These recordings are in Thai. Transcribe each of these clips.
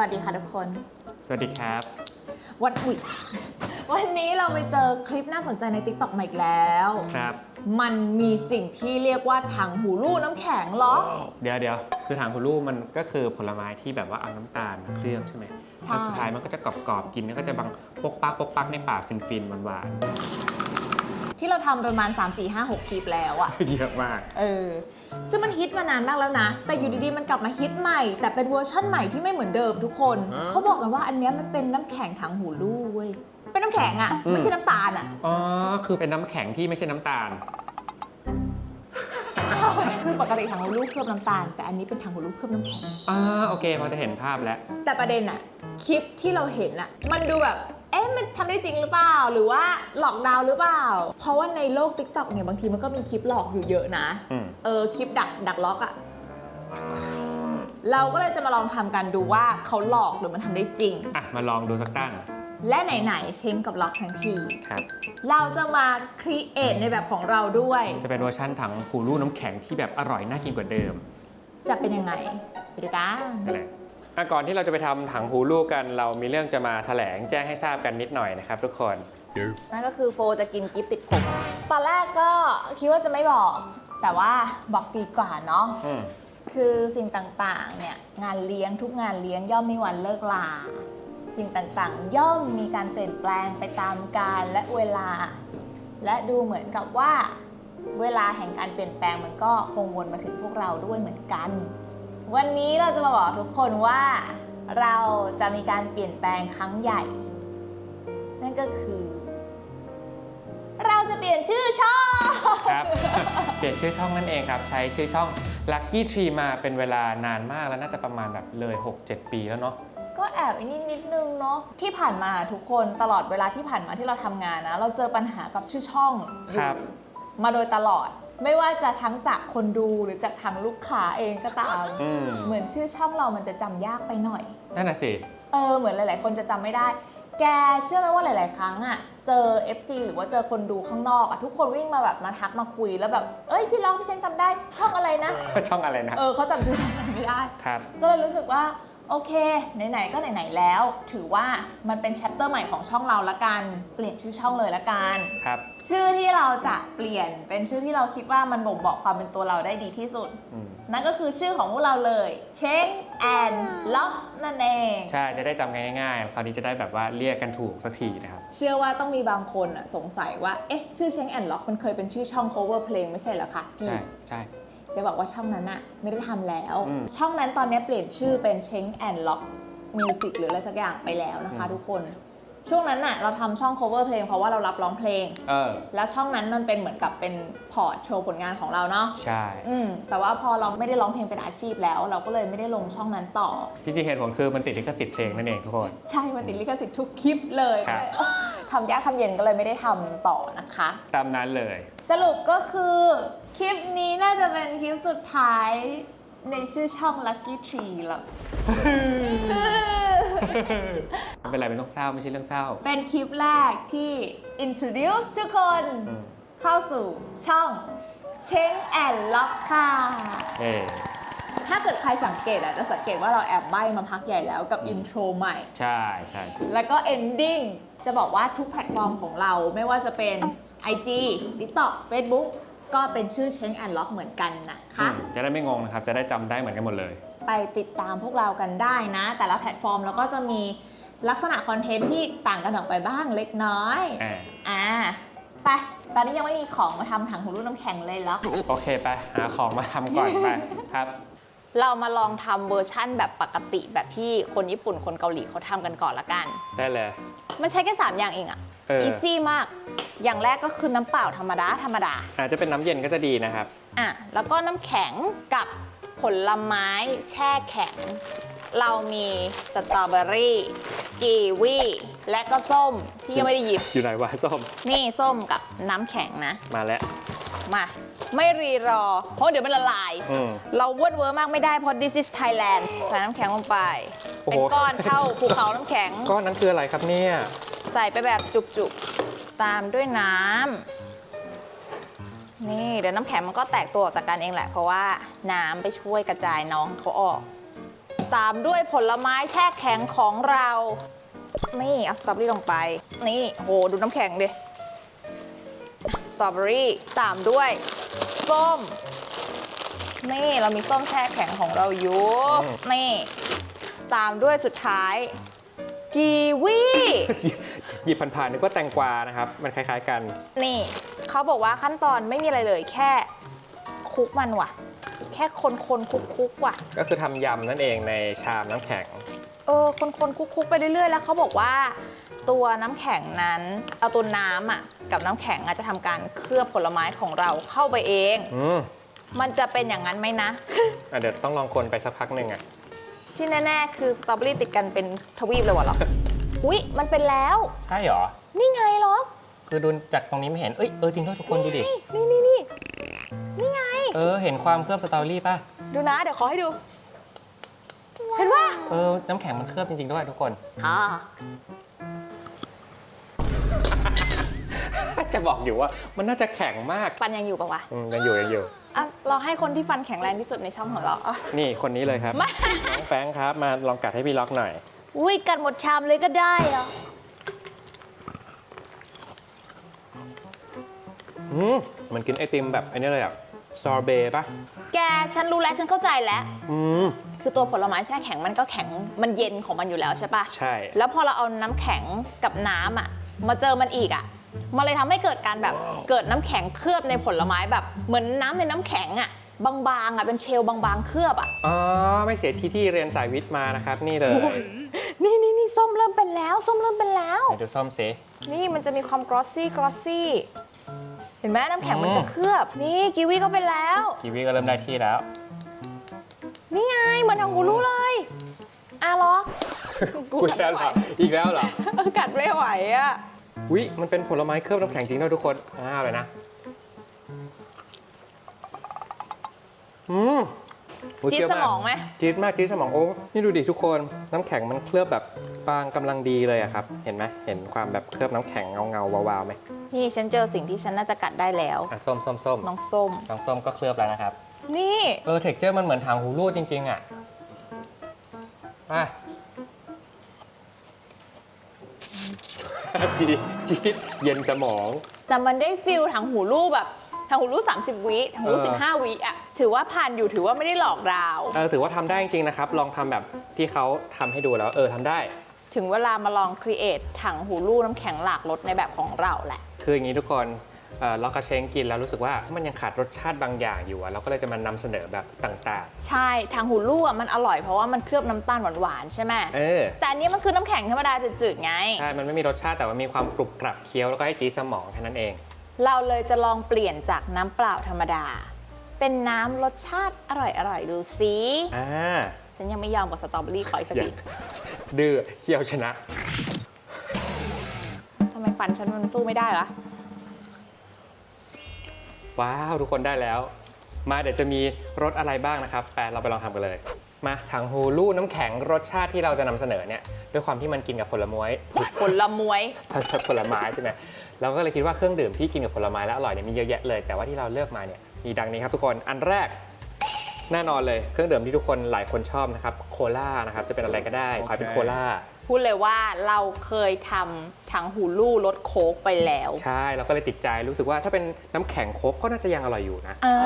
วัสดีค่ะทุกคน สวัสดีครับ วันอุยวันนี้เราไปเจอคลิปน่าสนใจใน TikTok มาอีกแล้ว ครับ มันมีสิ่งที่เรียกว่าถังหูรูน้ำแข็งเหรอ เดี๋ยวเดี๋ยวคือทางคุณลูกมันก็คือผลไม้ที่แบบว่าเอาน้ำตาลมาเคลือบใช่ไหมใช่ แล้วสุดท้ายมันก็จะกรอบๆกินแล้วก็จะบังปกปักปกปักในปากฟินๆหวาน ที่เราทำประมาณ 3 4 5 6 คลิปแล้วอะๆเยอะมาก เออ ซึ่งมันฮิตมานานมากแล้วนะ แต่อยู่ดีๆ มันกลับมาฮิตใหม่ แต่เป็นเวอร์ชั่นใหม่ที่ไม่เหมือนเดิมทุกคน เขาบอกกันว่าอันเนี้ยมันเป็นน้ำแข็งถังหูรูเว้ย เป็นน้ำแข็งอะไม่ใช่น้ำตาลอะอ๋อ คือเป็นน้ำแข็งที่ไม่ใช่น้ำตาล คือปกติถังหูรูเคลือบน้ำตาล แต่อันนี้เป็นถังหูรูเคลือบน้ำแข็ง อ่า โอเค พอจะเห็นภาพแล้ว แต่ประเด็นอะคลิปที่เราเห็นอะมันดูแบบเอ๊ะมันทำได้จริงหรือเปล่า หรือว่าหลอกดาวน์หรือเปล่า เพราะว่าในโลก t ิ k t o k เนี่ยบางทีมันก็มีคลิปหลอกอยู่เยอะนะอืม เออคลิปดักดักล็อกอะเราก็เลยจะมาลองทำกันดูว่าเขาหลอกหรือมันทำได้จริง อะ มาลองดูสักตั้งและไหนๆเช้งกับล็อกทั้งที ครับ เราจะมาครีเอทในแบบของเราด้วย จะเป็นเวอร์ชั่นถังหูรูน้ำแข็งที่แบบอร่อยน่ากินกว่าเดิมจะเป็นยังไงไปดูกัน นั่นแหละอะ ก่อนที่เราจะไปทำถังหูรูกัน เรามีเรื่องจะมาแถลงแจ้งให้ทราบกันนิดหน่อยนะครับทุกคนนั่นก็คือโฟจะกินกิฟติดผมตอนแรกก็คิดว่าจะไม่บอก แต่ว่าบอกดีกว่าเนาะอืมคือสิ่งต่างๆ เนี่ยงานเลี้ยงทุกงานเลี้ยงย่อมมีวันเลิกลา สิ่งต่างๆ ย่อมมีการเปลี่ยนแปลงไปตามกาลและเวลา และดูเหมือนกับว่า เวลาแห่งการเปลี่ยนแปลงมันก็คงวนมาถึงพวกเราด้วยเหมือนกัน วันนี้เราจะมาบอกทุกคนว่าเราจะมีการเปลี่ยนแปลงครั้งใหญ่ นั่นก็คือ เราจะเปลี่ยนชื่อช่อง ครับ เปลี่ยนชื่อช่องนั่นเองครับ ใช้ชื่อช่อง Lucky Tree มาเป็นเวลานานมากแล้วน่าจะประมาณแบบเลย 6-7 ปีแล้วเนาะ ก็แอบไอ้นิดนิดนึงเนาะที่ผ่านมาทุกคนตลอดเวลาที่ผ่านมาที่เราทำงานนะ เราเจอปัญหากับชื่อช่องครับ มาโดยตลอด ไม่ว่าจะทั้งจากคนดูหรือจากทางลูกค้าเองก็ตาม อืมเหมือนชื่อช่องเรามันจะจำยากไปหน่อย นั่นน่ะสิ เออเหมือนหลาย ๆ คนจะจำไม่ได้ แกเชื่อไหมว่าหลาย ๆ ครั้งอะเจอ FC หรือว่าเจอคนดูข้างนอกอะทุกคนวิ่งมาแบบมาทักมาคุยแล้วแบบ เอ้ยพี่ร้องพี่ฉันจำได้ช่องอะไรนะ ช่องอะไรนะเออเขาจำชื่อช่องเราไม่ได้ ครับ ก็เลยรู้สึกว่า โอเค ไหนๆ ก็ไหนๆ แล้ว ถือว่ามันเป็นแชปเตอร์ใหม่ของช่องเราละกัน เปลี่ยนชื่อช่องเลยละกัน ครับ ชื่อที่เราจะเปลี่ยนเป็นชื่อที่เราคิดว่ามันบ่งบอกความเป็นตัวเราได้ดีที่สุด อืมนั่นก็คือชื่อของพวกเราเลยเช็งแอนล็อกนั่นเอง ใช่ จะได้จำกันง่ายๆ คราวนี้จะได้แบบว่าเรียกกันถูกสักทีนะครับ เชื่อว่าต้องมีบางคนอะสงสัยว่า เอ๊ะ ชื่อเช็งแอนล็อกมันเคยเป็นชื่อช่อง cover เพลงไม่ใช่เหรอคะพี่ ใช่ ใช่ จะบอกว่าช่องนั้นอะไม่ได้ทำแล้ว อืม ช่องนั้นตอนนี้เปลี่ยนชื่อเป็นเช้งแอนล็อกมิวสิกหรืออะไรสักอย่างไปแล้วนะคะอืมทุกคน ช่วงนั้นน่ะเราทำช่อง cover เพลงเพราะว่าเรารับร้องเพลง เออ แล้วช่องนั้นมันเป็นเหมือนกับเป็นพอร์ตโชว์ผลงานของเราเนาะ ใช่ อืม แต่ว่าพอเราไม่ได้ร้องเพลงเป็นอาชีพแล้ว เราก็เลยไม่ได้ลงช่องนั้นต่อ จริงๆเหตุผลคือมันติดลิขสิทธิ์เพลงนั่นเองทุกคน ใช่มันติดลิขสิทธิ์ทุกคลิปเลยครับ ก็เลยเอ้อทำยากทำเย็นก็เลยไม่ได้ทำต่อนะคะ ตามนั้นเลย สรุปก็คือ คลิปนี้น่าจะเป็นคลิปสุดท้ายในชื่อช่อง Lucky Tree แล้วไม่เป็นไรไม่ต้องเศร้าไม่ใช่เรื่องเศร้า เป็นคลิปแรกที่ introduce ทุกคนอืม เข้าสู่ช่องเช้งแอนล็อกค่ะ เอ่ถ้าเกิดใครสังเกตอะจะสังเกตว่าเราแอบใบ้มาพักใหญ่แล้วกับอืม อินโทรใหม่ ใช่ใช่ใช่แล้วก็ ending จะบอกว่าทุกแพลตฟอร์มของเราไม่ว่าจะเป็น IG TikTok Facebook ก็เป็นชื่อเช้งแอนล็อกเหมือนกันนะคะอืมจะได้ไม่งงนะครับ จะได้จำได้เหมือนกันหมดเลย ไปติดตามพวกเรากันได้นะ แต่ละแพลตฟอร์มแล้วก็จะมีลักษณะคอนเทนต์ที่ต่างกันออกไปบ้างเล็กน้อย อ่า อ่า ไป ตอนนี้ยังไม่มีของมาทำถังหูรูปน้ำแข็งเลยล็อกโอเคไป หาของมาทำก่อนไปครับ เรามาลองทำเวอร์ชั่นแบบปกติแบบที่คนญี่ปุ่นคนเกาหลีเขาทำกันก่อนละกัน ได้เลย มันใช้แค่ 3 อย่างเองอะ เอออีซี่มาก อย่างแรกก็คือน้ำเปล่าธรรมดาธรรมดาอาจจะเป็นน้ำเย็นก็จะดีนะครับ อะแล้วก็น้ำแข็งกับผลไม้แช่แข็ง เรามีสตรอเบอรี่กีวีและก็ส้มที่ยังไม่ได้หยิบ อยู่ไหนวะส้ม นี่ส้มกับน้ำแข็งนะ มาแล้ว มา ไม่รีรอ เพราะเดี๋ยวมันละลาย อืม เราเวิร์ดเวอร์มากไม่ได้เพราะ this is Thailand ใส่น้ำแข็งลงไป โอ้เป็นโหก้อนเท่าภูเขาน้ำแข็ง ก้อนนั้นคืออะไรครับเนี่ย ใส่ไปแบบจุกๆ ตามด้วยน้ำนี่เดี๋ยวน้ำแข็งมันก็แตกตัวออกจากกันเองแหละ เพราะว่าน้ำไปช่วยกระจายน้องเขาออก ตามด้วยผลไม้แช่แข็งของเรา นี่เอาสตรอเบอรี่ลงไป นี่โหดูน้ำแข็งดิสตรอเบอรี่ตามด้วยส้ม นี่เรามีส้มแช่แข็งของเราอยู่อืมนี่ ตามด้วยสุดท้ายกีวี หยิบผ่านๆนึกว่าแตงกวานะครับ มันคล้าย ๆกัน นี่เขาบอกว่าขั้นตอนไม่มีอะไรเลยแค่คลุกมันว่ะ แค่คนคนๆคลุกคุกๆว่ะ ก็คือทำยำนั่นเองในชามน้ำแข็ง เออคนคนๆคลุกคุกๆไปเรื่อยๆ แล้วเขาบอกว่า ตัวน้ำแข็งนั้นเอาตัวน้ำอะกับน้ำแข็งอาจจะทำการเคลือบผลไม้ของเราเข้าไปเอง อืมมันจะเป็นอย่างนั้นไหมนะ อะเดี๋ยวต้องลองคนไปสักพักหนึ่งอะ ที่แน่ ๆ คือสตรอเบอรี่ติดกันเป็นทวีปเลยวะเหรอ อุ๊ย มันเป็นแล้ว ใช่เหรอ นี่ไงล็อกคือดูจากตรงนี้ไม่เห็น เอ้ย เออจริงด้วยทุกคนดูดิ นี่นี่นี่นี่ไง เออ เห็นความเคลือบสตรอเบอรี่ป่ะ ดูนะ เดี๋ยวขอให้ดู เห็นว่าเออ น้ำแข็งมันเคลือบจริง ๆ ด้วยทุกคนอ่าจะบอกอยู่ว่ามันน่าจะแข็งมากฟันยังอยู่ปะวะอืมยังอยู่ยังอยู่ อะเราให้คนที่ฟันแข็งแรงที่สุดในช่องของเราอะนี่คนนี้เลยครับมาน้องแฟรงค์ครับ มาลองกัดให้พี่ล็อกหน่อย อุ้ยกันหมดชามเลยก็ได้เหรออืมเหมือนกินไอติมแบบอันนี้เลยอะซอร์เบต์ป่ะแกฉันรู้แล้วฉันเข้าใจแล้ว อืม คือตัวผลไม้แช่แข็งมันก็แข็งมันเย็นของมันอยู่แล้วใช่ปะใช่ แล้วพอเราเอาน้ำแข็งกับน้ำอะ มาเจอมันอีกอะ มันเลยทำให้เกิดการแบบเกิดน้ำแข็งเคลือบในผลไม้แบบ เหมือนน้ำในน้ำแข็งอะ บางๆอะเป็นเชลล์บางๆ เคลือบอะ อ๋อ ไม่เสียที่ที่เรียนสายวิทย์มานะครับ นี่เลย นี่นี่นี่ส้มเริ่มเป็นแล้ว ส้มเริ่มเป็นแล้ว ไหนดูส้มสิ นี่มันจะมีความกรอสซี่กรอสซี่ เห็นไหมน้ำแข็งมันอืมจะเคลือบ นี่กีวีก็เป็นแล้ว กีวีก็เริ่มได้ที่แล้ว นี่ไงเหมือนทางหูรู้เลยอาล็อกกูแล้วเหรออีกแล้วเหรอ กัดไม่ไหวอะ วิมันเป็นผลไม้เคลือบน้ำแข็งจริงด้วยทุกคนอ้าวเลยนะ อืม อุ๊ยจี๊ดเปรี้ยวสมองไหม จี๊ดมากจี๊ดสมองโอ้นี่ดูดิทุกคนน้ำแข็งมันเคลือบแบบบางกำลังดีเลยอะครับ เห็นไหมเห็นความแบบเคลือบน้ำแข็งเงาเงาๆวาวๆไหมนี่ฉันเจอสิ่งที่ฉันน่าจะกัดได้แล้วอะส้มส้มส้มน้องส้ม น้องส้มก็เคลือบแล้วนะครับ นี่ เออเท็กเจอร์มันเหมือนทางหูรูดจริง ๆ อะอะจี๊ดจี๊ดเย็นสมอง แต่มันได้ฟิลทางหูรูปแบบ ทางหูรูป30 วิทางหูรูปเออ15 วิอะถือว่าผ่านอยู่ถือว่าไม่ได้หลอกดาวเออถือว่าทำได้จริงๆนะครับ ลองทำแบบที่เขาทำให้ดูแล้ว เออทำได้ ถึงเวลามาลองครีเอทถังหูรูปน้ำแข็งหลากรสในแบบของเราแหละ คืออย่างนี้ทุกคนเอ่อเรากระเชงกินแล้วรู้สึกว่ามันยังขาดรสชาติบางอย่างอยู่อะเราก็เลยจะมานำเสนอแบบต่างใช่ทางหูรูปอะมันอร่อยเพราะว่ามันเคลือบน้ำตาลหวานๆใช่ไหมๆ เออแต่อันนี้มันคือน้ำแข็งธรรมดาจืดๆไง ใช่มันไม่มีรสชาติแต่ว่ามีความกรุบกรับเคี้ยวแล้วก็ให้จีดสมองแค่นั้นเอง เราเลยจะลองเปลี่ยนจากน้ำเปล่าธรรมดา เป็นน้ำรสชาติอร่อยๆดูสิอ่าฉันยังไม่ยอมกับสตรอเบอรี่ขออีกสักอย่าทีดื้อเคี้ยวชนะทำไมฟันฉันมันสู้ไม่ได้วะว้าว ทุกคนได้แล้ว มาเดี๋ยวจะมีรสอะไรบ้างนะครับแปเราไปลองทำกันเลย มาถังฮูลูน้ำแข็งรสชาติที่เราจะนำเสนอเนี่ยด้วยความที่มันกินกับผลไม้ ผลละมวย ผลไม้ใช่ไหมเราก็เลยคิดว่าเครื่องดื่มที่กินกับผลไม้แล้วอร่อยเนี่ยมีเยอะแยะเลย แต่ว่าที่เราเลือกมาเนี่ยมีดังนี้ครับทุกคนอันแรก แน่นอนเลยเครื่องดื่มที่ทุกคนหลายคนชอบนะครับโคลานะครับจะเป็นอะไรก็ได้ขอให้เป็นโคลา พูดเลยว่าเราเคยทำถังหูลู่รสโค้กไปแล้ว ใช่เราก็เลยติดใจรู้สึกว่าถ้าเป็นน้ำแข็งโค้กก็น่าจะยังอร่อยอยู่นะ อ่า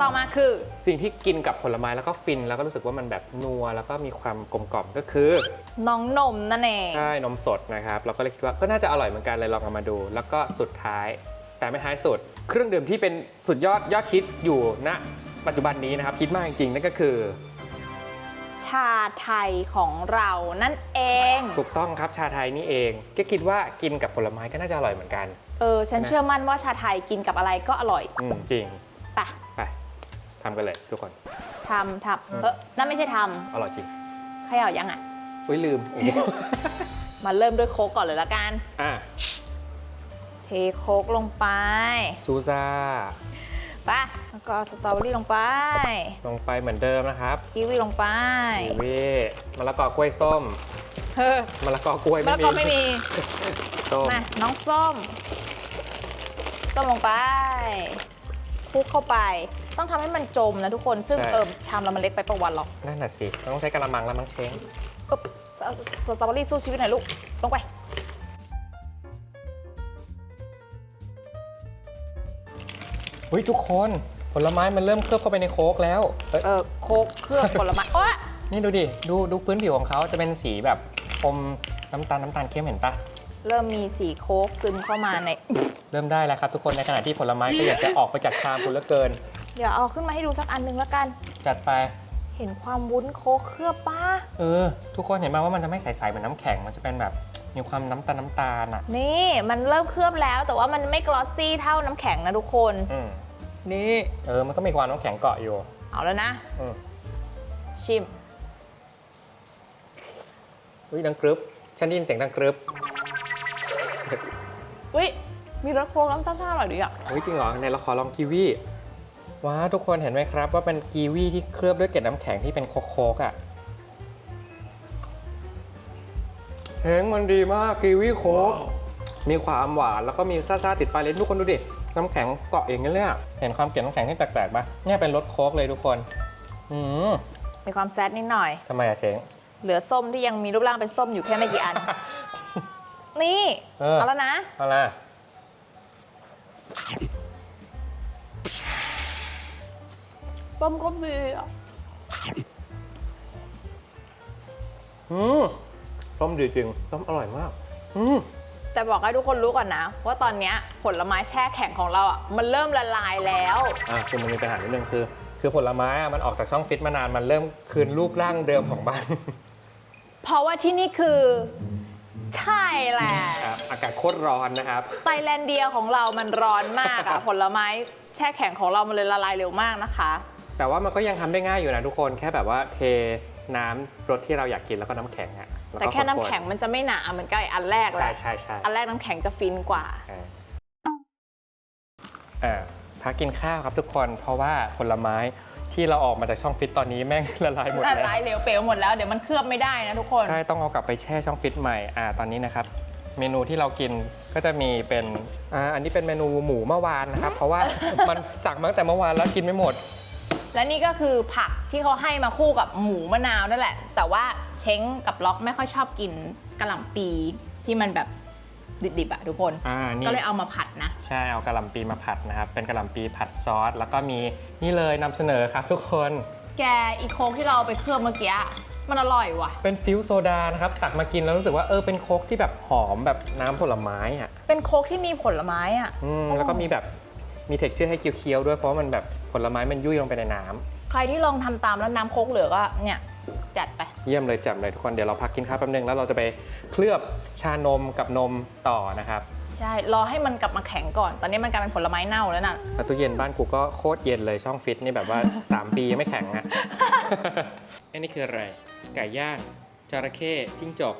ต่อมาคือ สิ่งที่กินกับผลไม้แล้วก็ฟินแล้วก็รู้สึกว่ามันแบบนัวแล้วก็มีความกลมกล่อมก็คือน้องนมนั่นเอง ใช่นมสดนะครับ เราก็เลยคิดว่าก็น่าจะอร่อยเหมือนกันเลยลองเอามาดู แล้วก็สุดท้าย แต่ไม่ท้ายสุด เครื่องดื่มที่เป็นสุดยอดยอดฮิตอยู่ณปัจจุบันนี้นะครับฮิตมากจริงๆนั่นก็คือชาไทยของเรานั่นเอง ถูกต้องครับชาไทยนี่เองก็คิดว่ากินกับผลไม้ก็น่าจะอร่อยเหมือนกัน เออ ฉันเชื่อมั่นว่าชาไทยกินกับอะไรก็อร่อยอืมจริงไปะไปทำกันเลยทุกคน ทำทำเออนั่นไม่ใช่ทอร่อยจริงำเขย่ายังอะ อุ้ยลืมโอ้โหมาเริ่มด้วยโค้กก่อนเลยละกัน อะเทโค้กลงไปซูซ่า ไปะแล้วก็สตรอเบอรี่ลงไป ลงไปเหมือนเดิมนะครับกีวีลงไปกีวีมะละกอกล้วยส้มเฮ้อมะละกอกล้วยแล้ไม่วมีก็ไม่มีส้มมาน้องส้ม ส้มลงไปคลุกเข้าไป ต้องทำให้มันจมนะทุกคนซึ่งใช่เออชามเรามันเล็กไปประวันหรอกนั่นน่ะสิ ต้องใช้กระมังแล้วมั้งเช้งอึ๊บสสตรอเบอรี่สู้ชีวิตหน่อยลูกลงไป อุ้ยทุกคนผลไม้มันเริ่มเคลือบเข้าไปในโค้กแล้วเอ้ยเออโคกเครื่องผลไม้โอ๊ยนี่ดูดิดูดูพื้นผิวของเขาจะเป็นสีแบบอมน้ำตาลน้ำตาลเข้มเห็นปะเริ่มมีสีโคกซึมเข้ามาใน เริ่มได้แล้วครับทุกคนในขณะที่ผลไม้ก็อยากจะออกไปจากชามคุณเหลือเกิน เดี๋ยวเอาขึ้นมาให้ดูสักอันหนึงแล้วกัน จัดไป เห็นความวุ้นโคกเคลือบป้าเออ ทุกคนเห็นไหมว่ามันจะไม่ใสๆเหมือนน้ำแข็งมันจะเป็นแบบมีความน้ำตาลน้ำตาลอะนี่มันเริ่มเคลือบแล้วแต่ว่ามันไม่กลอสซี่เท่าน้ำแข็งนะทุกคน อืม นี่ เออ มันก็มีความน้ำแข็งเกาะอยู่ เอาแล้วนะ อืมชิม อุ้ยดังกรึบฉันได้ยินเสียงดังกรึบอุ้ยมีรสโคกน้ำซ่าๆอร่อยดีอะ อุ้ยจริงเหรอในละครลองกีวีว้าทุกคนเห็นไหมครับ ว่าเป็นกีวีที่เคลือบด้วยเกล็ดน้ำแข็งที่เป็นโคกๆอะเฮงมันดีมากกีวีโคกมีความหวานแล้วก็มีซ่าๆติดปลายลิ้นทุกคนดูดิ น้ำแข็งเกาะอย่างนี้เลยอะเห็นความเกล็ดน้ำแข็งที่แปลกๆปะเนี่ยเป็นรสโคกเลยทุกคน อืมมีความแซดนิดหน่อย ทำไมอะเชง เหลือส้มที่ยังมีรูปร่างเป็นส้มอยู่แค่ไม่กี่อัน นี่ เออ เอาแล้วนะ เอาละส้มก็มีอะอืมต้มดีจริงต้มอร่อยมาก อืม แต่บอกให้ทุกคนรู้ก่อนนะ ว่าตอนเนี้ยผลไม้แช่แข็งของเราอะมันเริ่มละลายแล้ว อะคือมันมีปัญหานิดนึงคือ คือผลไม้อะมันออกจากช่องฟิตมานานมันเริ่มคืนรูปร่างเดิมของมัน เพราะว่าที่นี่คือไทยแลนด์ครับอากาศโคตรร้อนนะครับ ไทยแลนด์เดียของเรามันร้อนมากอะผลไม้แช่แข็งของเรามันเลยละลายเร็วมากนะคะ แต่ว่ามันก็ยังทำได้ง่ายอยู่นะทุกคนแค่แบบว่าเทน้ำรสที่เราอยากกินแล้วก็น้ำแข็งอะล้ว แต่ก็แค่น้ำคนๆแข็งมันจะไม่หนาเหมือนกับไอ้อันแรกแหใช่ละใช่ใช่อันแรกน้ำแข็งจะฟินกว่า เอออ่าพักกินข้าวครับทุกคนเพราะว่าผลไม้ที่เราออกมาจากช่องฟิตตอนนี้แม่ง ละลายหมดละแล้วลายเหลวเป๋วหมดแล้วเดี๋ยวมันเคลือบไม่ได้นะทุกคน ใช่ ต้องเอากลับไปแช่ช่องฟิตใหม่อ่าตอนนี้นะครับ เมนูที่เรากินก็จะมีเป็นอ่าอันนี้เป็นเมนูหมูเมื่อวานนะครับ เพราะว่า มันสั่งมาตั้งแต่เมื่อวานแล้วกินไม่หมด และนี่ก็คือผักที่เขาให้มาคู่กับหมูมะนาวนั่นแหละ แต่ว่าเช้งกับล็อกไม่ค่อยชอบกินกะหล่ำปีที่มันแบบดิบๆอะทุกคน อ่านี่ก็เลยเอามาผัดนะ ใช่เอากระหล่ำปีมาผัดนะครับ เป็นกระหล่ำปีผัดซอส แล้วก็มีนี่เลยนำเสนอครับทุกคน แกอีโค้กที่เราเอาไปเคลือบเมื่อกี้อะมันอร่อยว่ะ เป็นฟิวโซดานะครับ ตักมากินแล้วรู้สึกว่าเออเป็นโค้กที่แบบหอมแบบน้ำผลไม้อะเป็นโค้กที่มีผลไม้อะ อืมแล้วก็มีแบบมีเท็กเจอร์ให้เคี้ยวๆด้วยเพราะว่ามันแบบ ผลไม้มันยุ่ยลงไปในน้ำใครที่ลองทำตามแล้วน้ำโค้กเหลือก็เนี่ยจัดไป เยี่ยมเลยจับเลยทุกคนเดี๋ยวเราพักกินข้าวแป๊บนึงแล้วเราจะไปเคลือบชานมกับนมต่อนะครับใช่ รอให้มันกลับมาแข็งก่อน ตอนนี้มันกลายเป็นผลไม้เน่าแล้วน่ะ แล้วตู้เย็นบ้านกูก็โคตรเย็นเลยช่องฟิตนี่แบบว่า 3 ปียังไม่แข็งอะอันนี้คืออะไร ไก่ย่างจระเข้จิ้งจก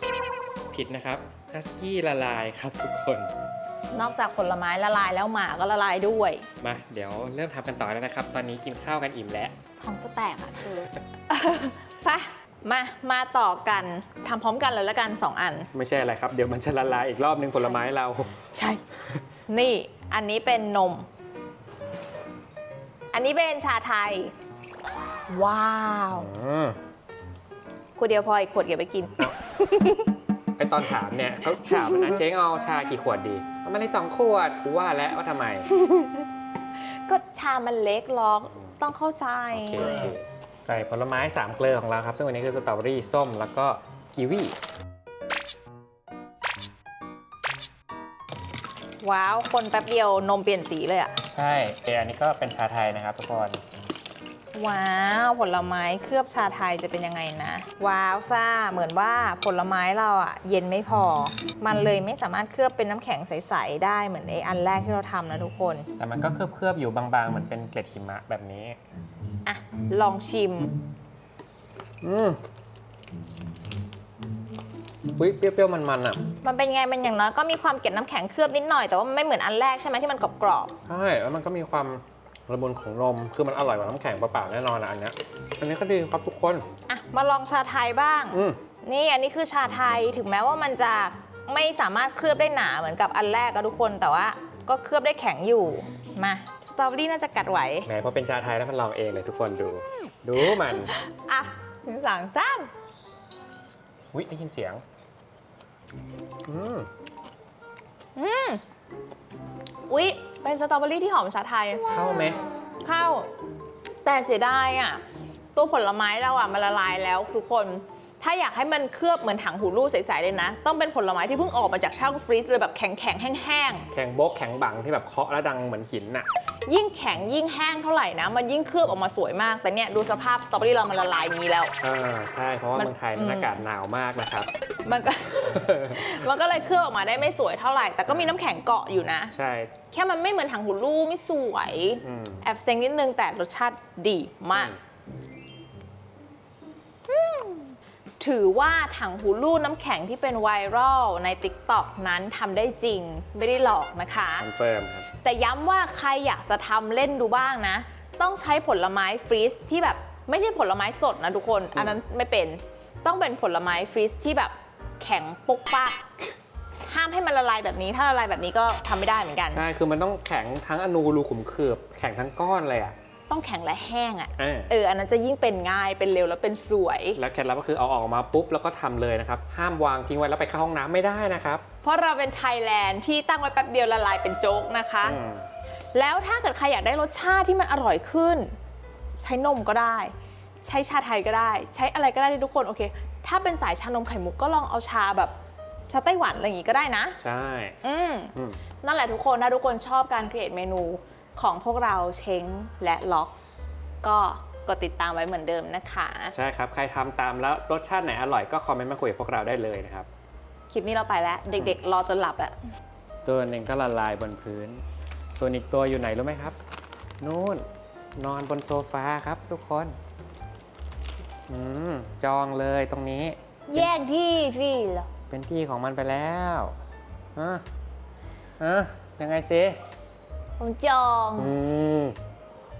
ผิดนะครับฮัสกี้ละลายครับทุกคน นอกจากผลไม้ละลายแล้วหมาก็ละลายด้วย มาเดี๋ยวเริ่มทำกันต่อแล้วนะครับ ตอนนี้กินข้าวกันอิ่มแล้วท้องจะแตกอะเธอไปมา มาต่อกันทำพร้อมกันเลยแล้วกัน 2 อัน ไม่ใช่อะไรครับ เดี๋ยวมันจะละลายอีกรอบนึงผลไม้เรา ใช่ นี่อันนี้เป็นนม อันนี้เป็นชาไทย ว้าวอืมขวดเดียวพออีกขวดเก็บไปกิน ไอตอนถามเนี่ยเขาถามนะเจ๊งเอาชากี่ขวดดีเอา มาเลยสองขวดกูว่าแล้วว่าทำไม ก็ชามันเล็กล็อกต้องเข้าใจ โอเคโอเคใส่ผลไม้สามเกลือของเราครับ ซึ่งวันนี้คือสตรอเบอรี่ส้มแล้วก็กีวีว้าว คนแป๊บเดียวนมเปลี่ยนสีเลยอะใช่เอออันนี้ก็เป็นชาไทยนะครับทุกคน ว้าวผลไม้เคลือบชาไทยจะเป็นยังไงนะ ว้าวซ่าเหมือนว่าผลไม้เราอะเย็นไม่พอ มันเลยไม่สามารถเคลือบเป็นน้ำแข็งใสๆได้เหมือนไออันแรกที่เราทำนะทุกคน แต่มันก็เคลือบๆอยู่บางๆเหมือนเป็นเกล็ดหิมะแบบนี้อะลองชิมอืมอุ้ยเปรี้ยวๆมันๆอะ มันเป็นไง มันอย่างน้อยก็มีความเกล็ดน้ำแข็งเคลือบนิดหน่อยแต่ว่ามันไม่เหมือนอันแรกใช่ไหมที่มันกรอบใช่แล้วมันก็มีความ ระมุนของนมคือมันอร่อยกว่าน้ำแข็งเปล่าๆแน่นอนอะอันเนี้ยอันนี้ก็ดีครับทุกคนๆอะมาลองชาไทยบ้าง อืมนี่อันนี้คือชาไทยถึงแม้ว่ามันจะไม่สามารถเคลือบได้หนาเหมือนกับอันแรกอะทุกคนแต่ว่าก็เคลือบได้แข็งอยู่มาสตรอเบอรี่น่าจะกัดไหวแหมพอเป็นชาไทยแล้วมันลองเองเลยทุกคนดู ดูมันอะหนึ่งสองสามอุ้ยได้ยินเสียง อืมอืม อุ๊ย เป็นสตรอเบอรี่ที่หอมชาไทย เข้าไหมเข้า แต่เสียดายอะ ตัวผลไม้เราอะมันละลายแล้วทุกคน ถ้าอยากให้มันเคลือบเหมือนถังหูรูดใสๆเลยนะ ต้องเป็นผลไม้ที่เพิ่งออกมาจากช่างฟรีซเลยแบบแข็งๆแห้งแข็งโบกแข็งบังที่แบบเคาะแล้วดังเหมือนหินน่ะ ๆยิ่งแข็งยิ่งแห้งเท่าไหร่นะ มันยิ่งเคลือบออกมาสวยมาก แต่เนี่ยดูสภาพสตรอเบอรี่เรามันละลายอย่างนี้แล้ว อ่าใช่เพราะว่ามัน เมืองไทยมันอืมอากาศหนาวมากนะครับ มันก็ มันก็เลยเคลือบออกมาได้ไม่สวยเท่าไหร่ แต่ก็มีน้ำแข็งเกาะอยู่นะ ใช่ แค่มันไม่เหมือนถังหูรูดไม่สวย อืม แอบเซ็งนิดนึงแต่รสชาติดีมากถือว่าถังหูรูดน้ำแข็งที่เป็นไวรัลใน TikTok นั้นทำได้จริงไม่ได้หลอกนะคะ คอนเฟิร์มครับ แต่ย้ำว่าใครอยากจะทำเล่นดูบ้างนะ ต้องใช้ผลไม้ฟรีซที่แบบไม่ใช่ผลไม้สดนะทุกคน อันนั้นไม่เป็นต้องเป็นผลไม้ฟรีซที่แบบ แข็งปุกปักห้ามให้มันละลายแบบนี้ ถ้าละลายแบบนี้ก็ทำไม่ได้เหมือนกัน ใช่คือมันต้องแข็งทั้งอนูรูขุมขืบแข็งทั้งก้อนเลยอะต้องแข็งและแห้งอะ่ะ อ่าเออ อันนั้นจะยิ่งเป็นง่าย เป็นเร็วแล้วเป็นสวย แล้วเคล็ดลับก็คือเอาออกมาปุ๊บแล้วก็ทำเลยนะครับ ห้ามวางทิ้งไว้แล้วไปเข้าห้องน้ำไม่ได้นะครับเพราะเราเป็นไทยแลนด์ที่ตั้งไว้แป๊บเดียวละลายเป็นโจ๊กนะคะ อืมแล้วถ้าเกิดใครอยากได้รสชาติที่มันอร่อยขึ้น ใช้นมก็ได้ ใช้ชาไทยก็ได้ ใช้อะไรก็ได้ที่ทุกคนโอเค ถ้าเป็นสายชานมไข่มุกก็ลองเอาชาแบบชาไต้หวันอะไรอย่างงี้ก็ได้นะ ใช่ อืมอืม นั่นแหละทุกคนถ้าทุกคนชอบการครีเอทเมนูของพวกเราเช้งและล็อก ก็กดติดตามไว้เหมือนเดิมนะคะ ใช่ครับ ใครทำตามแล้วรสชาติไหนอร่อยก็คอมเมนต์มาคุยกับพวกเราได้เลยนะครับ คลิปนี้เราไปแล้ว เด็กๆ รอจนหลับแล้ว ตัวหนึ่งก็ละลายบนพื้น ส่วนอีกตัวอยู่ไหนรู้ไหมครับ นู่นนอนบนโซฟาครับทุกคน อืมจองเลยตรงนี้ แยกที่พี่เหรอเป็นที่ของมันไปแล้วอะอะยังไงซิผมจอง อืม